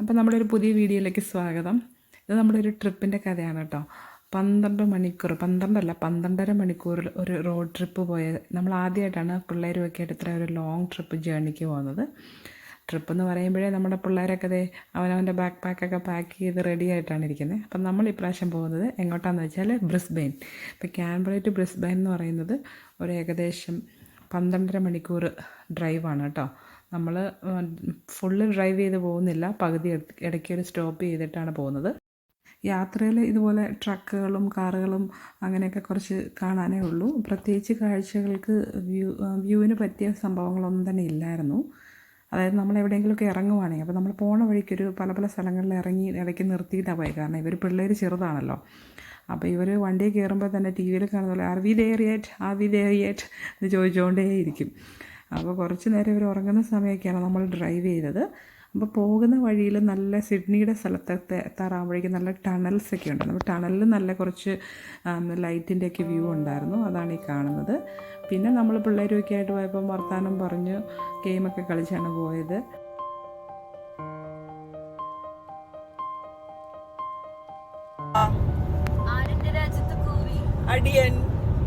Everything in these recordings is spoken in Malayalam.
അപ്പോൾ നമ്മുടെ ഒരു പുതിയ വീഡിയോയിലേക്ക് സ്വാഗതം. ഇത് നമ്മുടെ ഒരു ട്രിപ്പിന്റെ കഥയാണ് കേട്ടോ. പന്ത്രണ്ട് മണിക്കൂർ പന്ത്രണ്ടല്ല പന്ത്രണ്ടര മണിക്കൂറിൽ ഒരു റോഡ് ട്രിപ്പ് പോയത് നമ്മൾ ആദ്യമായിട്ടാണ് പിള്ളേരുമൊക്കെ ആയിട്ട് ഒരു ലോങ് ട്രിപ്പ് ജേണിക്ക് പോകുന്നത്. ട്രിപ്പ് എന്ന് പറയുമ്പോഴേ നമ്മുടെ പിള്ളേരൊക്കെ ദേ അവനവന്റെ ബാക്ക് പാക്കൊക്കെ പാക്ക് ചെയ്ത് റെഡി ആയിട്ടാണ് ഇരിക്കുന്നത്. അപ്പം നമ്മൾ ഇപ്രാവശ്യം പോകുന്നത് എങ്ങോട്ടാണെന്ന് വെച്ചാൽ ബ്രിസ്ബെയിൻ. ഇപ്പോൾ ക്യാൻബറ ടു ബ്രിസ്ബെയിൻ എന്ന് പറയുന്നത് ഒരു ഏകദേശം പന്ത്രണ്ടര മണിക്കൂർ ഡ്രൈവാണ് കേട്ടോ. നമ്മൾ ഫുള്ള് ഡ്രൈവ് ചെയ്ത് പോകുന്നില്ല. പകുതി ഇടയ്ക്കൊരു സ്റ്റോപ്പ് ചെയ്തിട്ടാണ് പോകുന്നത്. യാത്രയിൽ ഇതുപോലെ ട്രക്കുകളും കാറുകളും അങ്ങനെയൊക്കെ കുറച്ച് കാണാനേ ഉള്ളൂ. പ്രത്യേകിച്ച് കാഴ്ചകൾക്ക് വ്യൂ വ്യൂവിന് പറ്റിയ സംഭവങ്ങളൊന്നും തന്നെ ഇല്ലായിരുന്നു. അതായത് നമ്മൾ എവിടെയെങ്കിലുമൊക്കെ ഇറങ്ങുവാണെങ്കിൽ അപ്പോൾ നമ്മൾ പോണ വഴിക്കൊരു പല പല സ്ഥലങ്ങളിൽ ഇറങ്ങി ഇടയ്ക്ക് നിർത്തിയിട്ടാണ് പോയത് കാരണം ഇവർ പിള്ളേർ ചെറുതാണല്ലോ. അപ്പോൾ ഇവർ വണ്ടിയിൽ കയറുമ്പോൾ തന്നെ ടി വിയിൽ കാണുന്ന പോലെ are we there yet are we there yet എന്ന് ചോദിച്ചുകൊണ്ടേയിരിക്കും അപ്പോൾ കുറച്ച് നേരം ഇവർ ഉറങ്ങുന്ന സമയമൊക്കെയാണ് നമ്മൾ ഡ്രൈവ് ചെയ്തത്. അപ്പോൾ പോകുന്ന വഴിയിൽ നല്ല സിഡ്നിയുടെ സ്ഥലത്തെ എത്താറാകുമ്പോഴേക്കും നല്ല ടണൽസ് ഒക്കെ ഉണ്ടായിരുന്നു. അപ്പോൾ ടണലിൽ നല്ല കുറച്ച് ലൈറ്റിന്റെ ഒക്കെ വ്യൂ ഉണ്ടായിരുന്നു. അതാണ് ഈ കാണുന്നത്. പിന്നെ നമ്മൾ പിള്ളേരുമൊക്കെ ആയിട്ട് പോയപ്പോൾ വർത്താനം പറഞ്ഞു ഗെയിമൊക്കെ കളിച്ചാണ് പോയത്. അടിയൻ.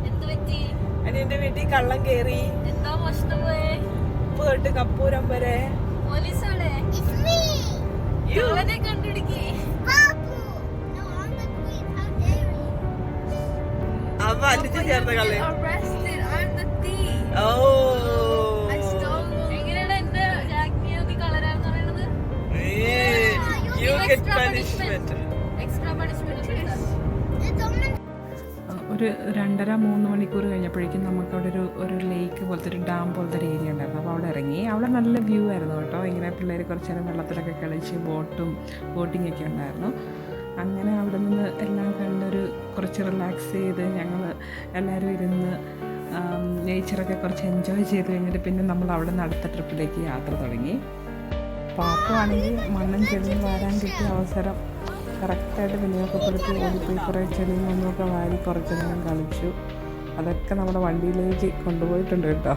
എന്ത് പറ്റി? അടിയന്റെ വീട്ടിൽ കള്ളം കയറി എന്തോ മോഷണം പോയേ പോയിട്ട് തൊട്ട് കപ്പൂരം വരെ. പോലീസോടെ അവനെ കണ്ടുപിടിക്കേ. അവ അലിച്ചു ചേർന്ന thief. ഓ. എങ്ങനെയാണ് എന്റെ രാജ്ഞിയെ നീ കളരാന്ന് പറയണത് യു ഗെറ്റ് Extra ഒരു രണ്ടര മൂന്ന് മണിക്കൂർ കഴിഞ്ഞപ്പോഴേക്കും നമുക്ക് അവിടെ ഒരു ഒരു ലേക്ക് പോലത്തെ ഒരു ഡാം പോലത്തെ ഒരു ഏരിയ ഉണ്ടായിരുന്നു. അപ്പോൾ അവിടെ ഇറങ്ങി. അവിടെ നല്ല വ്യൂ ആയിരുന്നു കേട്ടോ. ഇങ്ങനെ പിള്ളേർ കുറച്ച് നേരം വെള്ളത്തിലൊക്കെ കളിച്ച് ബോട്ടും ബോട്ടിങ്ങൊക്കെ ഉണ്ടായിരുന്നു. അങ്ങനെ അവിടെ നിന്ന് എല്ലാം കണ്ടൊരു കുറച്ച് റിലാക്സ് ചെയ്ത് ഞങ്ങൾ എല്ലാവരും ഇരുന്ന് നേച്ചറൊക്കെ കുറച്ച് എൻജോയ് ചെയ്ത് കഴിഞ്ഞിട്ട് പിന്നെ നമ്മൾ അവിടെ നിന്ന് അടുത്ത ട്രിപ്പിലേക്ക് യാത്ര തുടങ്ങി. പാപ്പമാണെങ്കിൽ മണ്ണും ചെളിയും വാരാൻ കിട്ടിയ അവസരം കറക്റ്റായിട്ട് വിനിയോഗപ്പെടുത്തി ഓടിപ്പോയി കുറേ ചെടിയും ഒന്നുമൊക്കെ വാരി കുറച്ച് നേരം കളിച്ചു. അതൊക്കെ നമ്മുടെ വണ്ടിയിലേക്ക് കൊണ്ടുപോയിട്ടുണ്ട് കേട്ടോ.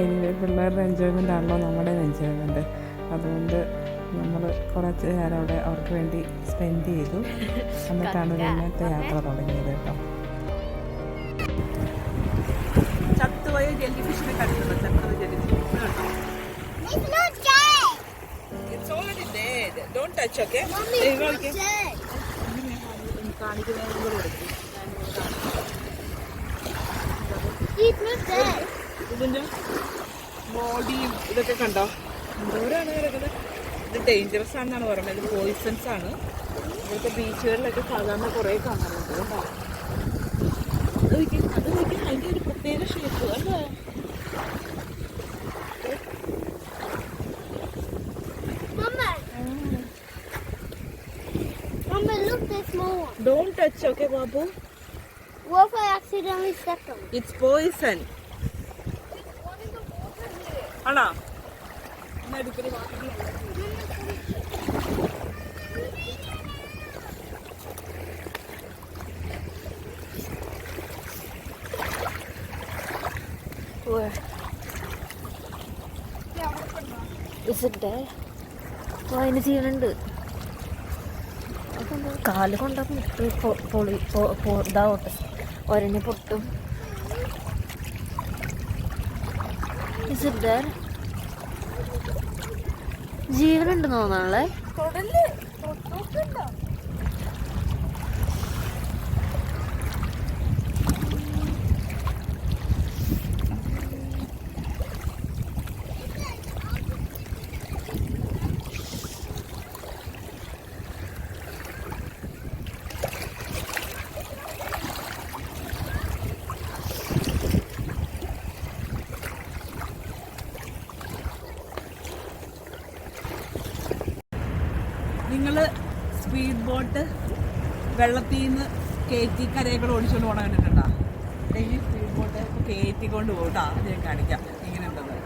എനിവേ പിള്ളേരുടെ എൻജോയ്മെന്റ് ആണല്ലോ നമ്മുടെ എൻജോയ്മെന്റ് അതുകൊണ്ട് നമ്മൾ കുറച്ച് നേരം അവിടെ അവർക്ക് വേണ്ടി സ്പെൻഡ് ചെയ്തു. എന്നിട്ടാണ് ഇന്നത്തെ യാത്ര തുടങ്ങിയത് കേട്ടോ. കളിക്ക്. കാണിക്കുന്നതിനും കൂടെ കൊടുക്കും. ഇതിന്റെ ബോഡിയും ഇതൊക്കെ കണ്ടോ? എന്തോരാണ് കിടക്കുന്നത് ഇത് ഡേഞ്ചറസ് ആണെന്നാണ് പറയുന്നത്. ഇത് പോയിസൺസ് ആണ്. ഇവിടുത്തെ ബീച്ചുകളിലൊക്കെ സാധാരണ കുറേ കാണാറുണ്ട്. കേട്ടോ അത് നോക്കി അത് നോക്കി അതിന്റെ ഒരു പ്രത്യേക ഷേപ്പ് അല്ലേ Mama, look, there's more. Touch okay Babu What if I accidentally stepped on it? It's poison ആണോ? എന്നാ എടുക്കൽ വാങ്ങി. ഇസിന്റെ അതിന് ചെയ്യണുണ്ട് കാൽ കൊണ്ട പൊളി ഇതാവട്ടെ. ഒരഞ്ഞ് പൊട്ടും. ജീവനുണ്ട് തോന്നാണല്ലേ നിങ്ങൾ സ്പീഡ് ബോട്ട് വെള്ളത്തിൽ നിന്ന് കയറ്റി കരയൊക്കെ ഓടിച്ചുകൊണ്ട് പോകണം കണ്ടിട്ടുണ്ടോ? Daily speed boat. ഇപ്പോൾ കയറ്റിക്കൊണ്ട് പോകട്ടോ അത് ഞാൻ കാണിക്കാം. ഇങ്ങനെ ഉണ്ടെന്ന്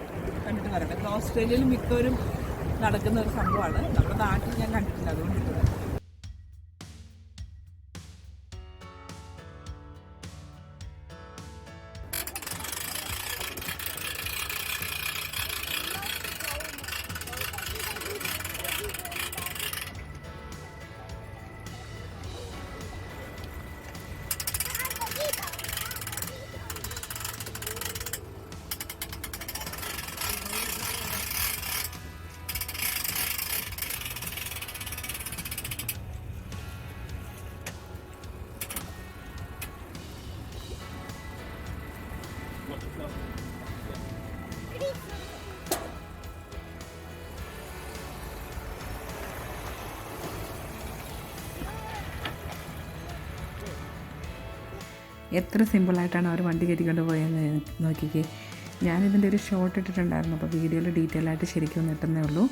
കണ്ടിട്ട് വരട്ടെ ഓസ്ട്രേലിയയിൽ മിക്കവരും നടക്കുന്ന ഒരു സംഭവമാണ്. നമ്മുടെ നാട്ടിൽ ഞാൻ കണ്ടിട്ടില്ല. അതുകൊണ്ട് എത്ര സിമ്പിളായിട്ടാണ് അവർ വണ്ടി കയറ്റിക്കൊണ്ട് പോയെന്ന് നോക്കിക്കേ. ഞാനിതിന്റെ ഒരു ഷോർട്ട് ഇട്ടിട്ടുണ്ടായിരുന്നു. അപ്പോൾ വീഡിയോയിൽ ഡീറ്റെയിൽ ആയിട്ട് ശരിക്കും നിട്ടുന്നേ ഉള്ളൂ.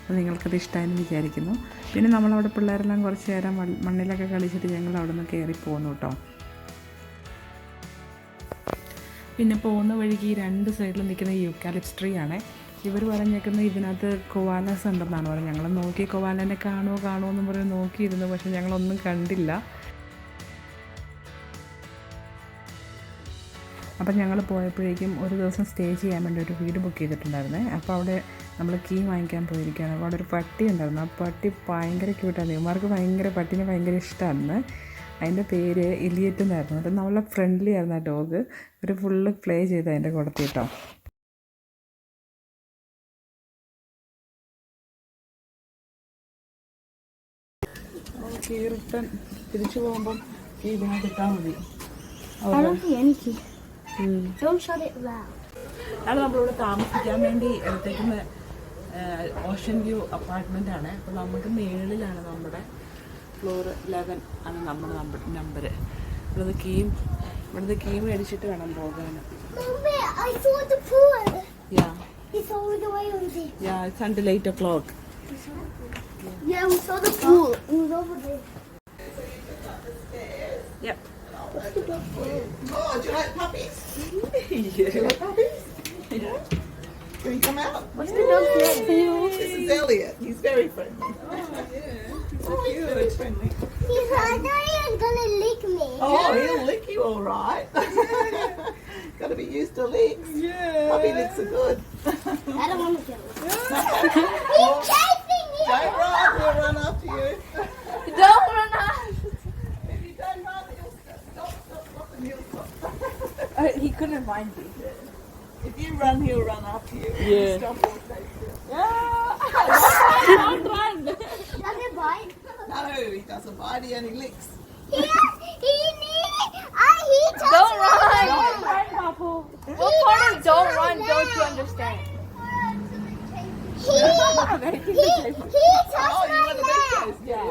അപ്പോൾ നിങ്ങൾക്കത് ഇഷ്ടമായെന്ന് വിചാരിക്കുന്നു. പിന്നെ നമ്മളവിടെ പിള്ളേരെല്ലാം കുറച്ച് നേരം മണ്ണിലൊക്കെ കളിച്ചിട്ട് ഞങ്ങൾ അവിടെ നിന്ന് കയറി പോന്നു കേട്ടോ. പിന്നെ പോകുന്ന വഴിക്ക് ഈ രണ്ട് സൈഡിലും നിൽക്കുന്ന യൂക്കാലിപ്സ് ട്രീ ആണ്. ഇവർ പറഞ്ഞേക്കുന്നത് ഇതിനകത്ത് കോവാലസ് ഉണ്ടെന്നാണ് പറഞ്ഞത്. ഞങ്ങൾ നോക്കി കൊവാലനെ കാണുമോ കാണുമോ എന്ന് പറഞ്ഞ് നോക്കിയിരുന്നു. പക്ഷെ ഞങ്ങളൊന്നും കണ്ടില്ല. അപ്പം ഞങ്ങൾ പോയപ്പോഴേക്കും ഒരു ദിവസം സ്റ്റേ ചെയ്യാൻ വേണ്ടി ഒരു വീട് ബുക്ക് ചെയ്തിട്ടുണ്ടായിരുന്നേ. അപ്പോൾ അവിടെ നമ്മൾ കീ വാങ്ങിക്കാൻ പോയിരിക്കുകയാണ്. അപ്പോൾ അവിടെ ഒരു പട്ടി ഉണ്ടായിരുന്നു. ആ പട്ടി ഭയങ്കര ക്യൂട്ടാണ് ഇവന്മാർക്ക് ഭയങ്കര പട്ടിനെ ഭയങ്കര ഇഷ്ടമാണ് അതിന്റെ പേര് ഇലിയറ്റ് എന്നായിരുന്നു. അത് നല്ല ഫ്രണ്ട്ലി ആയിരുന്നു ആ ഡോഗ്. ഒരു ഫുള്ള് പ്ലേ ചെയ്ത് അതിന്റെ കൊടുത്തിട്ടോ കീ റിട്ടേൺ തിരിച്ചു പോകുമ്പം കീ കിട്ടാൻ മതി. I don't shut it loud. നമ്മളിവിടെ താമസിക്കാൻ വേണ്ടി എടുത്തേക്കുന്ന ഓഷൻ വ്യൂ അപ്പാർട്ട്മെന്റ് ആണ് അപ്പോൾ നമുക്ക് മേളിലാണ് നമ്മുടെ ഫ്ലോർ ലെവൻ ആണ് നമ്മുടെ നമ്പർ ഇവിടുന്ന് കീം ഇവിടുന്ന് കീം മേടിച്ചിട്ട് വേണം പോകാൻ. Yeah it's until clock Yeah, we saw the pool. It was over there. Yeah Oh, do you like puppies? You puppies? Yeah. Can you come out? What's the dog's name? This is Elliot. He's very friendly. Oh, yeah. He's so cute. friendly. He's I thought he was gonna lick me. Oh, he'll lick you all right. Got to be used to licks. Yeah. Puppy licks are good. I don't want to kill him. He's chasing me. Don't run. He'll run after you. Don't run out. If you don't run, he'll stop. Stop, stop, stop, and he'll stop. he couldn't find me If you run, he'll run after you. Yeah. Stop or chase you. Don't run. Does it bite? No, he doesn't bite. He only licks. He he needed. I he touched Don't my run. hand. What part of don't run don't you understand? He he he touched Oh, you my want a big leg. Yeah.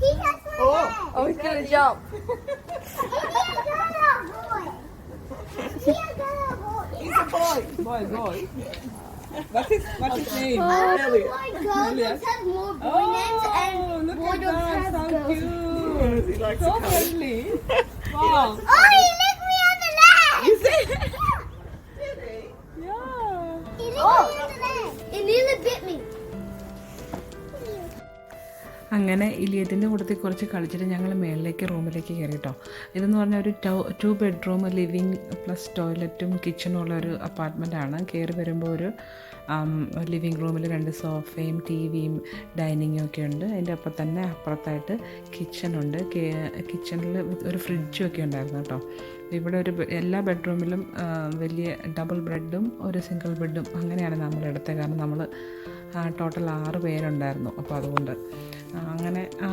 He touched my Oh. leg. Oh, he's gonna jump. He's a good boy. He's a boy. Boy, boy. What is what is his name? Uh, Elliot. Elliot. Oh, and look at that! So cute. He likes so friendly. Wow. Oh, he licked me on the leg. You see? Did he? Yeah. He licked oh. me on the leg. It nearly bit me. അങ്ങനെ ഇലിയത്തിന്റെ കൂട്ടത്തിൽ കുറച്ച് കളിച്ചിട്ട് ഞങ്ങൾ മേളിലേക്ക് റൂമിലേക്ക് കയറി കേട്ടോ ഇതെന്ന് പറഞ്ഞാൽ ഒരു ടു ബെഡ്റൂം ലിവിങ് പ്ലസ് ടോയ്ലറ്റും കിച്ചണും ഉള്ള ഒരു അപ്പാർട്ട്മെന്റ് ആണ്. കയറി വരുമ്പോൾ ഒരു ലിവിങ് റൂമിൽ രണ്ട് സോഫയും ടി വിയും ഡൈനിങ്ങും ഒക്കെ ഉണ്ട്. അതിന്റെ ഒപ്പം തന്നെ അപ്പുറത്തായിട്ട് കിച്ചണുണ്ട് കിച്ചണിൽ ഒരു ഫ്രിഡ്ജും ഒക്കെ ഉണ്ടായിരുന്നു കേട്ടോ. ഇവിടെ ഒരു എല്ലാ ബെഡ്റൂമിലും വലിയ ഡബിൾ ബെഡും ഒരു സിംഗിൾ ബെഡും അങ്ങനെയാണ് നമ്മൾ എടുത്തത്. കാരണം നമ്മൾ ടോട്ടൽ ആറ് പേരുണ്ടായിരുന്നു. അപ്പോൾ അതുകൊണ്ട് അങ്ങനെ ആ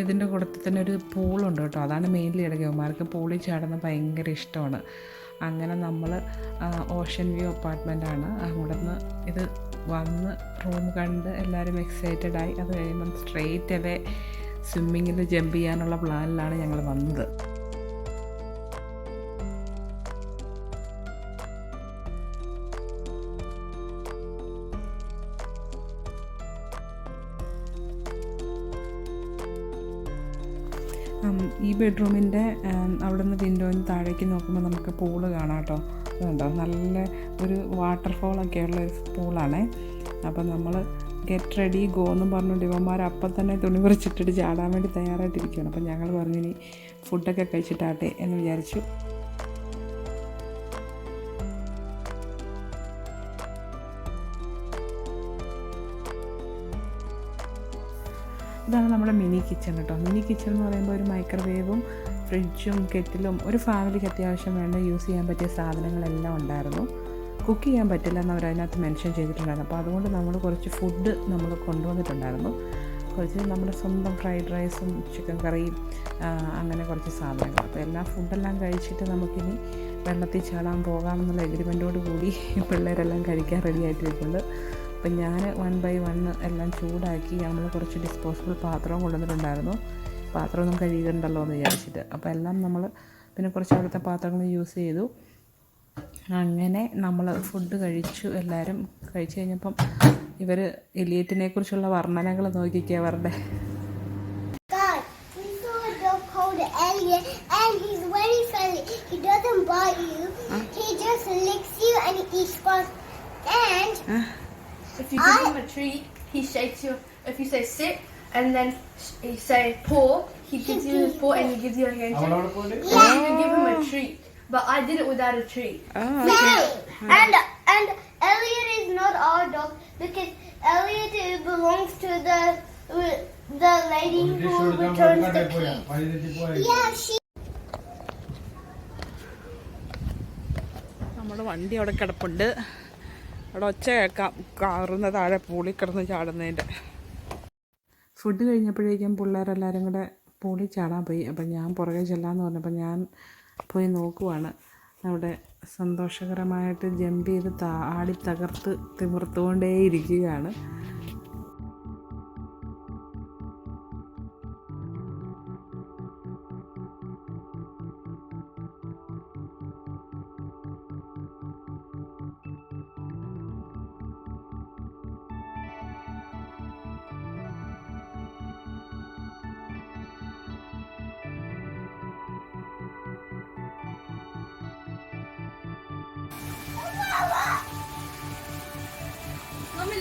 ഇതിന്റെ കൂട്ടത്തിൽ തന്നെ ഒരു പൂളുണ്ട് കേട്ടോ. അതാണ് മെയിൻലി ഇടയ്ക്കന്മാർക്ക് പൂളിൽ ചാടുന്ന ഭയങ്കര ഇഷ്ടമാണ്. അങ്ങനെ നമ്മൾ ഓഷൻ വ്യൂ അപ്പാർട്ട്മെന്റാണ് അവിടെ നിന്ന് ഇത് വന്ന് റൂം കണ്ട് എല്ലാവരും എക്സൈറ്റഡ് ആയി. അത് കഴിയുമ്പം സ്ട്രെയിറ്റ് അവേ സ്വിമ്മിങ്ങിൽ ജമ്പ് ചെയ്യാനുള്ള പ്ലാനിലാണ് ഞങ്ങൾ വന്നത്. ഈ ബെഡ്റൂമിന്റെ അവിടെ നിന്ന് വിൻഡോയിൽ താഴേക്ക് നോക്കുമ്പോൾ നമുക്ക് പൂൾ കാണാം കേട്ടോ. അതുണ്ടോ നല്ല ഒരു വാട്ടർഫോളൊക്കെ ഉള്ള ഒരു പൂളാണേ. അപ്പോൾ നമ്മൾ ഗെറ്റ് റെഡി ഗോ എന്നും പറഞ്ഞുകൊണ്ട് ഇവന്മാർ അപ്പം തന്നെ തുണി പറിച്ചിട്ടിട്ട് ചാടാൻ വേണ്ടി തയ്യാറായിട്ടിരിക്കുകയാണ് അപ്പം ഞങ്ങൾ പറഞ്ഞു ഇനി ഫുഡൊക്കെ കഴിച്ചിട്ടാട്ടെ എന്ന് വിചാരിച്ചു. ഇതാണ് നമ്മുടെ മിനി കിച്ചൺ കേട്ടോ. മിനി കിച്ചൺ എന്ന് പറയുമ്പോൾ ഒരു മൈക്രോവേവും ഫ്രിഡ്ജും കെറ്റിലും ഒരു ഫാമിലിക്ക് അത്യാവശ്യം വേണ്ട യൂസ് ചെയ്യാൻ പറ്റിയ സാധനങ്ങളെല്ലാം ഉണ്ടായിരുന്നു. കുക്ക് ചെയ്യാൻ പറ്റില്ല എന്ന് അവർ അതിനകത്ത് മെൻഷൻ ചെയ്തിട്ടുണ്ടായിരുന്നു. അപ്പോൾ അതുകൊണ്ട് നമ്മൾ കുറച്ച് ഫുഡ് നമ്മൾ കൊണ്ടുവന്നിട്ടുണ്ടായിരുന്നു. കുറച്ച് നമ്മുടെ സ്വന്തം ഫ്രൈഡ് റൈസും ചിക്കൻ കറിയും അങ്ങനെ കുറച്ച് സാധനങ്ങൾ. അപ്പോൾ എല്ലാ ഫുഡെല്ലാം കഴിച്ചിട്ട് നമുക്കിനി വെള്ളത്തിൽ ചാടാൻ പോകാമെന്നുള്ള എഗ്രിമെന്റോട് കൂടി പിള്ളേരെല്ലാം കഴിക്കാൻ റെഡി ആയിട്ടിരിക്കുന്നുണ്ട് അപ്പം ഞാൻ വൺ ബൈ വൺ എല്ലാം ചൂടാക്കി നമ്മൾ കുറച്ച് ഡിസ്പോസിബിൾ പാത്രവും കൊണ്ടുവന്നിട്ടുണ്ടായിരുന്നു. പാത്രമൊന്നും കഴുകണ്ടല്ലോ എന്ന് വിചാരിച്ചിട്ട്. അപ്പോൾ എല്ലാം നമ്മൾ പിന്നെ കുറച്ച് അവിടുത്തെ പാത്രങ്ങൾ യൂസ് ചെയ്തു. അങ്ങനെ നമ്മൾ ഫുഡ് കഴിച്ചു. എല്ലാവരും കഴിച്ചു കഴിഞ്ഞപ്പം ഇവർ എലിയറ്റിനെ കുറിച്ചുള്ള വർണനകൾ നോക്കിക്കുക അവരുടെ. He just licks you and eats. And If you give him a treat, he shakes you. If you say sit and then sh- you say paw, he gives you his paw and he gives you a handshake. And then you give him a treat. But I did it without a treat. yeah. and and Elliot is not our dog because Elliot uh, belongs to the uh, the lady who returns the key. Yeah, she. നമ്മുടെ വണ്ടി അവിടെ കിടപ്പുണ്ട് അവിടെ ഒച്ച കേൾക്കാം. കാറുന്ന താഴെ പൂളി കിടന്ന് ചാടുന്നതിന്റെ. ഫുഡ് കഴിഞ്ഞപ്പോഴേക്കും പിള്ളേരെല്ലാവരും കൂടെ പൂളി ചാടാൻ പോയി. അപ്പം ഞാൻ പുറകെ ചെല്ലാമെന്ന് പറഞ്ഞപ്പോൾ ഞാൻ പോയി നോക്കുവാണ്. അവിടെ സന്തോഷകരമായിട്ട് ജമ്പ് ചെയ്ത് താ ആടി തകർത്ത്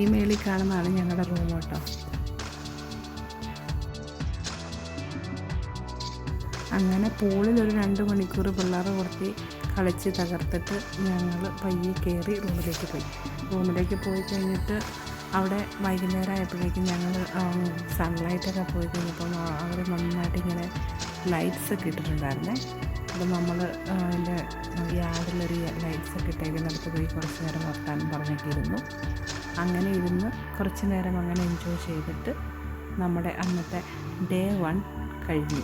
ഈ മേളിൽ കാണുന്നതാണ് ഞങ്ങളുടെ റൂം കേട്ടോ. അങ്ങനെ പൂളിൽ ഒരു രണ്ട് മണിക്കൂർ പിള്ളേരെ കൊടുത്തി കളിച്ച് തകർത്തിട്ട് ഞങ്ങൾ പയ്യെ കയറി റൂമിലേക്ക് പോയി. റൂമിലേക്ക് പോയി കഴിഞ്ഞിട്ട് അവിടെ വൈകുന്നേരം ആയപ്പോഴേക്കും ഞങ്ങൾ സൺലൈറ്റൊക്കെ പോയി കഴിഞ്ഞപ്പോൾ അവർ നന്നായിട്ട് ഇങ്ങനെ ലൈറ്റ്സ് ഒക്കെ ഇട്ടിട്ടുണ്ടായിരുന്നേ. അപ്പോൾ നമ്മൾ അതിന്റെ യാർഡിലൊരു ലൈറ്റ്സ് ഒക്കെ ഇട്ടേക്കുന്നിടത്ത് പോയി കുറച്ച് നേരം വർത്താനം പറഞ്ഞൊക്കെ ഇരുന്നു. അങ്ങനെ ഇരുന്ന് കുറച്ച് നേരം അങ്ങനെ എൻജോയ് ചെയ്തിട്ട് നമ്മുടെ അന്നത്തെ ഡേ വൺ കഴിഞ്ഞു.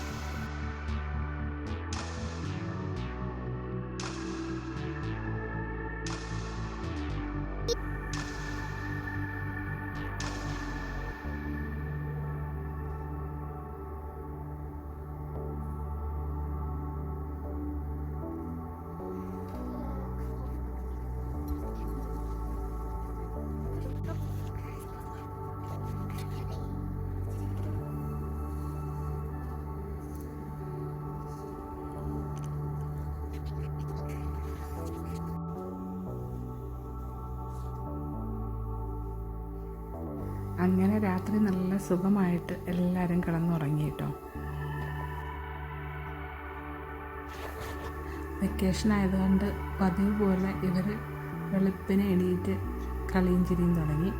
അങ്ങനെ രാത്രി നല്ല സുഖമായിട്ട് എല്ലാവരും കിടന്നുറങ്ങി കേട്ടോ വെക്കേഷൻ ആയതുകൊണ്ട് പതിവ് പോലെ ഇവർ വെളുപ്പിന് എണീറ്റ് കളിയും ചിരിയും തുടങ്ങി.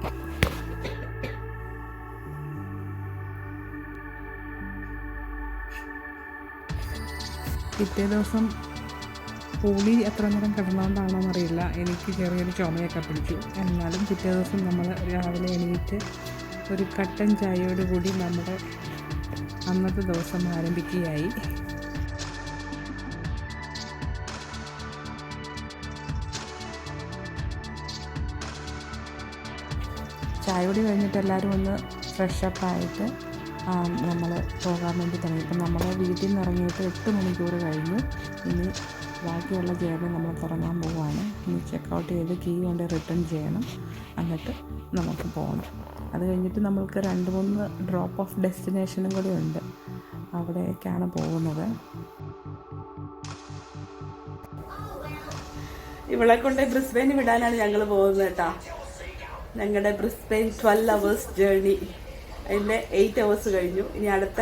പിറ്റേ ദിവസം പൂളി എത്ര നേരം കിടന്നുകൊണ്ടാണോ എന്നറിയില്ല എനിക്ക് ചെറിയൊരു ചുമയൊക്കെ പിടിച്ചു. എന്നാലും പിറ്റേ ദിവസം നമ്മൾ രാവിലെ എണീറ്റ് ഒരു കട്ടൻ ചായയോടുകൂടി നമ്മുടെ അന്നത്തെ ദിവസം ആരംഭിക്കുകയായി. ചായയോടി കഴിഞ്ഞിട്ട് എല്ലാവരും ഒന്ന് ഫ്രഷപ്പായിട്ട് നമ്മൾ പോകാൻ വേണ്ടി തുടങ്ങി. ഇപ്പം നമ്മൾ വീട്ടിൽ നിന്ന് ഇറങ്ങിയിട്ട് എട്ട് മണിക്കൂർ കഴിഞ്ഞു. ഇനി ബാക്കിയുള്ള ജേർണി നമ്മൾ തുടങ്ങാൻ പോവുകയാണ്. ഇനി ചെക്കൗട്ട് ചെയ്ത് കീ കൊണ്ട് റിട്ടേൺ ചെയ്യണം. എന്നിട്ട് നമുക്ക് പോകണം. അത് കഴിഞ്ഞിട്ട് നമ്മൾക്ക് രണ്ട് മൂന്ന് ഡ്രോപ്പ് ഓഫ് ഡെസ്റ്റിനേഷനും കൂടി ഉണ്ട്. അവിടേക്കാണ് പോകുന്നത്. ഇവളെ കൊണ്ട് ബ്രിസ്ബെയിൻ വിടാനാണ് ഞങ്ങൾ പോകുന്നത് കേട്ടോ. ഞങ്ങളുടെ ബ്രിസ്ബെയിൻ ട്വൽവ് അവേഴ്സ് ജേർണി അതിന്റെ എയ്റ്റ് അവേഴ്സ് കഴിഞ്ഞു. ഇനി അടുത്ത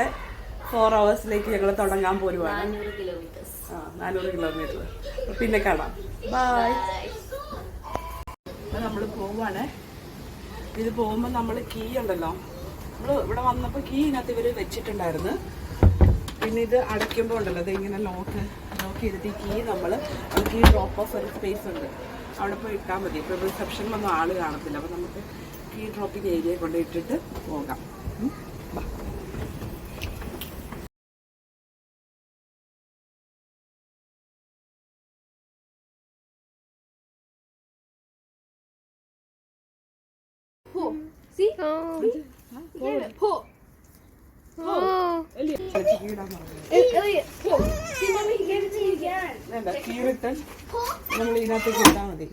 ഫോർ അവേഴ്സിലേക്ക് ഞങ്ങൾ തുടങ്ങാൻ പോരുവാണ് ആ നാനൂറ് കിലോമീറ്റർ പിന്നെ കാണാം. ബായ് നമ്മൾ പോവാണ് ഇത് പോകുമ്പോൾ നമ്മൾ കീ ഉണ്ടല്ലോ. നമ്മൾ ഇവിടെ വന്നപ്പോൾ കീ ഇതിനകത്ത് ഇവർ വെച്ചിട്ടുണ്ടായിരുന്നു. പിന്നെ ഇത് അടയ്ക്കുമ്പോൾ ഉണ്ടല്ലോ ഇത് ഇങ്ങനെ ലോക്ക് ലോക്ക് ചെയ്തിട്ട് ഈ കീ നമ്മൾ നമുക്ക് ഈ ഡ്രോപ്പ് ഓഫ് ഒരു സ്പേസ് ഉണ്ട്. അവിടെ പോയി ഇട്ടാൽ മതി. ഇപ്പോൾ റിസപ്ഷനിലൊന്നും ആൾ കാണത്തില്ല. അപ്പോൾ നമുക്ക് കീ ഡ്രോപ്പിംഗ് ഏരിയ കൊണ്ട് ഇട്ടിട്ട് പോകാം. Pull. See? Oh. He gave it. Pull. Oh. പറഞ്ഞു. Elliot, pull. See, mommy, he gave it to you again. വേണ്ട കീ ഇട്ട് നമ്മൾ ഇതിനകത്തേക്ക് ഇട്ടാൽ മതി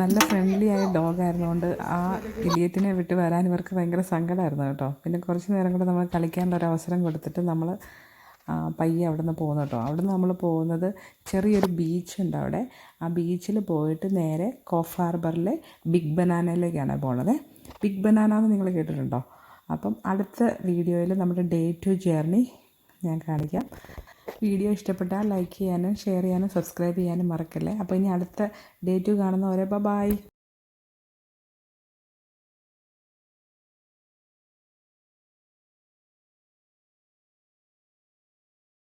നല്ല ഫ്രണ്ട്ലി ആയ ഡോഗ് ആയിരുന്നുകൊണ്ട് ആ ഇലിയറ്റിനെ വിട്ട് വരാൻ ഇവർക്ക് ഭയങ്കര സങ്കടമായിരുന്നു കേട്ടോ പിന്നെ കുറച്ച് നേരം കൂടെ നമ്മൾ കളിക്കാനുള്ള ഒരു അവസരം കൊടുത്തിട്ട് നമ്മൾ പയ്യെ അവിടെ നിന്ന് പോകുന്നു കേട്ടോ അവിടെ നിന്ന് നമ്മൾ പോകുന്നത് ചെറിയൊരു ബീച്ച് ഉണ്ട് അവിടെ ആ ബീച്ചിൽ പോയിട്ട് നേരെ കോഫ് ഹാർബറിലെ ബിഗ് ബനാനയിലേക്കാണ് പോണത് ബിഗ് ബനാന എന്ന് നിങ്ങൾ കേട്ടിട്ടുണ്ടോ? അപ്പം അടുത്ത വീഡിയോയിൽ നമ്മുടെ ഡേ ടു ജേർണി ഞാൻ കാണിക്കാം. വീഡിയോ ഇഷ്ടപ്പെട്ടാൽ ലൈക്ക് ചെയ്യാനും ഷെയർ ചെയ്യാനും സബ്സ്ക്രൈബ് ചെയ്യാനും മറക്കല്ലേ? അപ്പോൾ ഇനി അടുത്ത ഡേ ടു കാണുന്നവരെ ബൈ